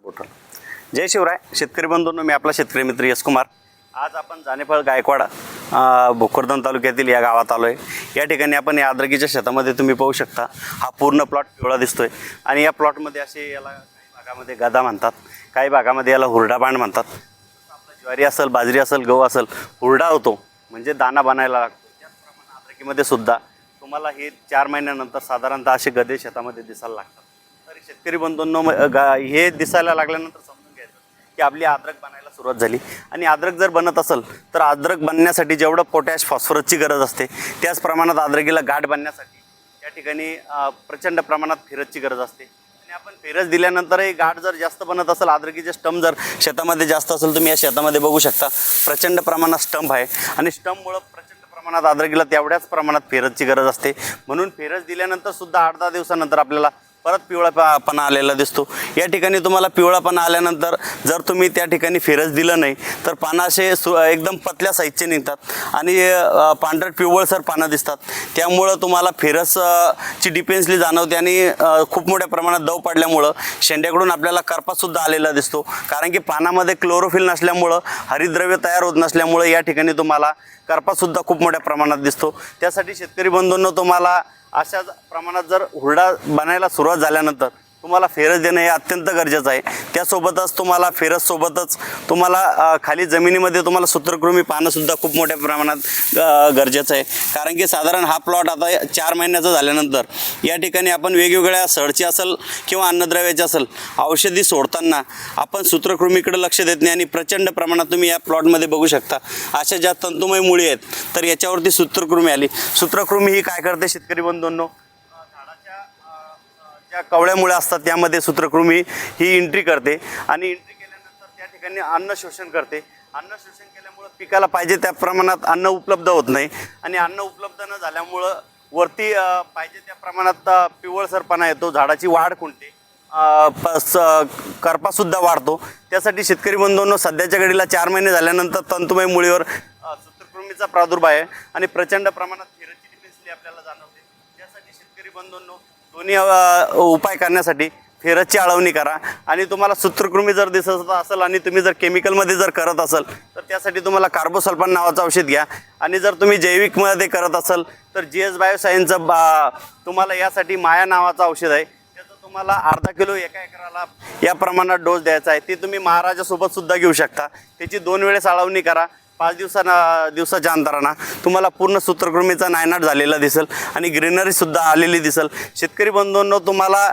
जय शिवराय. शेतकरी बंधूंनो मी आपला शेतकरी मित्र यश कुमार. आज आपण जानेफळ गायकवाड भोकरदन तालुक्यातील या गावात आलो आहे या ठिकाणी आपण या आद्रकीच्या शेतामध्ये तुम्ही पाहू शकता हा पूर्ण प्लॉट पिवळा दिसतोय. आणि या प्लॉटमध्ये असे याला काही भागामध्ये गदा म्हणतात काही भागामध्ये याला हुरडा बाण म्हणतात. आपलं ज्वारी असेल बाजरी असेल गहू असेल हुरडा होतो. म्हणजे दाना बनायला लागतो. त्याचप्रमाणे आद्रकीमध्ये सुद्धा तुम्हाला हे चार महिन्यानंतर साधारणतः असे गदे शेतामध्ये दिसायला लागतात. शेतकरी बंधूंनो गा- हे दिसायला लागल्यानंतर समजून घ्यायचं की आपली अद्रक बनायला सुरुवात झाली. आणि अद्रक जर बनत असेल तर अद्रक बनण्यासाठी जेवढं पोटॅश फॉस्फरसची गरज असते त्याच प्रमाणात अद्रकीला गाठ बनण्यासाठी या ठिकाणी प्रचंड प्रमाणात फिरजची गरज असते. आणि आपण फिरज दिल्यानंतरही गाठ जर जास्त बनत असेल अद्रकीचे स्टंप जर शेतामध्ये जास्त असेल तुम्ही या शेतामध्ये बघू शकता प्रचंड प्रमाणात स्टंप आहे. आणि स्टंपमुळं प्रचंड प्रमाणात अद्रकीला तेवढ्याच प्रमाणात फेरजची गरज असते. म्हणून फेरज दिल्यानंतर सुद्धा आठ दहा दिवसानंतर आपल्याला परत पिवळापणा आलेला दिसतो. या ठिकाणी तुम्हाला पिवळापणा आल्यानंतर जर तुम्ही त्या ठिकाणी फिरस दिलं नाही तर पानं असे सु एकदम पतल्या साईजचे निघतात. आणि पांढरट पिवळसर पानं दिसतात. त्यामुळं तुम्हाला फिरसची ची डिपेन्सली जाणवते आणि खूप मोठ्या प्रमाणात दव पडल्यामुळं शेंड्याकडून आपल्याला करपासुद्धा आलेला दिसतो. कारण की पानामध्ये क्लोरोफिल नसल्यामुळं हरिद्रव्य तयार होत नसल्यामुळं या ठिकाणी तुम्हाला करपासुद्धा खूप मोठ्या प्रमाणात दिसतो. त्यासाठी शेतकरी बंधूंनो तुम्हाला अशा प्रमाणात जर हुरडा बनायला सुरुवात झाल्यानंतर तुम्हाला फेरस देणं हे अत्यंत गरजेचं आहे. त्यासोबतच तुम्हाला फेरससोबतच तुम्हाला खाली जमिनीमध्ये तुम्हाला सूत्रकृमी पाहणंसुद्धा खूप मोठ्या प्रमाणात गरजेचं आहे. कारण की साधारण हा प्लॉट आता चार महिन्याचा झाल्यानंतर या ठिकाणी आपण वेगवेगळ्या सडची असेल किंवा अन्नद्रव्याची असेल औषधी सोडताना आपण सूत्रकृमीकडे लक्ष देत नाही आणि प्रचंड प्रमाणात तुम्ही या प्लॉटमध्ये बघू शकता. अशा ज्या तंतुमय मुळी आहेत तर याच्यावरती सूत्रकृमी आली. सूत्रकृमी ही काय करते शेतकरी बंधूंनो? त्या ज्या असतात त्यामध्ये सूत्रकृमी ही एंट्री करते. आणि एंट्री केल्यानंतर त्या ठिकाणी अन्न शोषण करते. अन्न शोषण केल्यामुळं पिकाला पाहिजे त्या प्रमाणात अन्न उपलब्ध होत नाही. आणि अन्न उपलब्ध न झाल्यामुळं वरती पाहिजे त्या प्रमाणात पिवळसरपणा येतो. झाडाची वाढ खुंटते प- स- करपासुद्धा वाढतो. त्यासाठी शेतकरी बंधूंनो सध्याच्या घडीला चार महिने झाल्यानंतर तंतुमय मुळीवर सूत्रकृमीचा प्रादुर्भाव आहे. आणि प्रचंड प्रमाणात फिरची डिफेन्सली आपल्याला जाणवते. त्यासाठी शेतकरी बंधूंनो दोन्ही उपाय करण्यासाठी फेरसची आळवणी करा. आणि तुम्हाला सूत्रकृमी जर दिसत असेल आणि तुम्ही जर केमिकलमध्ये जर करत असाल तर त्यासाठी तुम्हाला कार्बोसल्फान नावाचं औषध घ्या. आणि जर तुम्ही जैविकमध्ये करत असाल तर जी एस बायोसायन्सचं बा तुम्हाला यासाठी माया नावाचं औषध आहे. त्याचं तुम्हाला अर्धा किलो एका एकराला या प्रमाणात डोस द्यायचा आहे. ते तुम्ही महाराजासोबत सुद्धा घेऊ शकता. त्याची दोन वेळेस आळवणी करा. पाच दिवसांना दिवसाच्या अंतराना तुम्हाला पूर्ण सूत्रकृमीचा नायनाट झालेला दिसेल आणि ग्रीनरीसुद्धा आलेली दिसेल. शेतकरी बंधूंनो तुम्हाला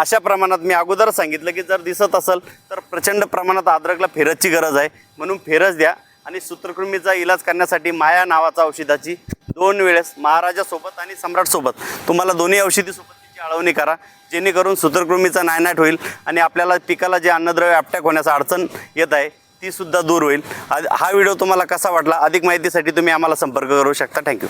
अशा प्रमाणात मी अगोदर सांगितलं की जर दिसत असेल तर प्रचंड प्रमाणात अद्रकला फेरसची गरज आहे. म्हणून फेरस द्या आणि सूत्रकृमीचा इलाज करण्यासाठी माया नावाचा औषधाची दोन वेळेस महाराजासोबत आणि सम्राटसोबत तुम्हाला दोन्ही औषधीसोबत तिची आळवणी करा. जेणेकरून सूत्रकृमीचा नायनाट होईल आणि आपल्याला पिकाला जे अन्नद्रव्य अपटॅक होण्याचा अडचण येत आहे ती सुद्धा दूर होईल. हा व्हिडिओ तुम्हाला कसा वाटला अधिक माहितीसाठी तुम्ही आम्हाला संपर्क करू शकता. थँक्यू